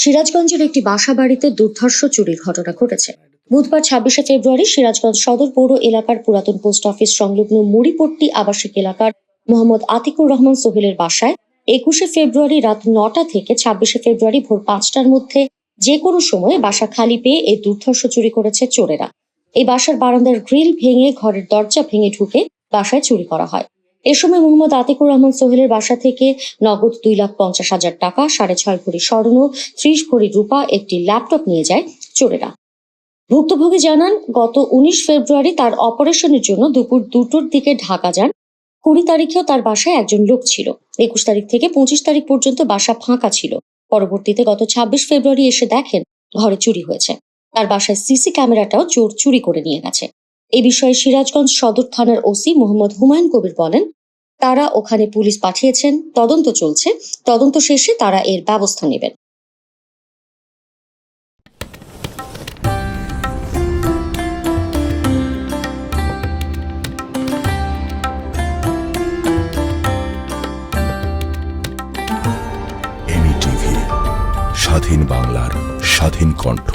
সিরাজগঞ্জের একটি বাসা বাড়িতে দুর্ধর্ষ চুরির ঘটনা ঘটেছে। বুধবার ছাব্বিশে ফেব্রুয়ারি সিরাজগঞ্জ সদর পৌর এলাকার পুরাতন পোস্ট অফিস সংলগ্ন মুড়িপট্টি আবাসিক এলাকার মোহাম্মদ আতিকুর রহমান সোহেলের বাসায় একুশে ফেব্রুয়ারি রাত নটা থেকে ছাব্বিশে ফেব্রুয়ারি ভোর পাঁচটার মধ্যে যে কোনো সময়ে বাসা খালি পেয়ে এই দুর্ধর্ষ চুরি করেছে চোরেরা। এই বাসার বারান্দার গ্রিল ভেঙে ঘরের দরজা ভেঙে ঢুকে বাসায় চুরি করা হয়। এ সময় মোহাম্মদ আতিকুর রহমান সোহেলের বাসা থেকে নগদ দুই লাখ পঞ্চাশ হাজার টাকা, সাড়ে ছয় ভরি স্বর্ণ, ত্রিশ ভরি রূপা, একটি ল্যাপটপ নিয়ে যায় চোরেরা। ভুক্তভোগী জানান, গত উনিশ ফেব্রুয়ারি তার অপারেশনের জন্য দুপুর দুটোর দিকে ঢাকা যান। কুড়ি তারিখেও তার বাসায় একজন লোক ছিল। একুশ তারিখ থেকে পঁচিশ তারিখ পর্যন্ত বাসা ফাঁকা ছিল। পরবর্তীতে গত ছাব্বিশ ফেব্রুয়ারি এসে দেখেন, ঘরে চুরি হয়েছে। তার বাসায় সিসি ক্যামেরাটাও চোর চুরি করে নিয়ে গেছে। এই বিষয়ে সিরাজগঞ্জ সদর থানার ওসি মোহাম্মদ হুমায়ুন কবির বলেন, তারা ওখানে পুলিশ পাঠিয়েছেন, তদন্ত চলছে, তদন্ত শেষে তারা এর ব্যবস্থা নেবেন। স্বাধীন বাংলার স্বাধীন কণ্ঠ।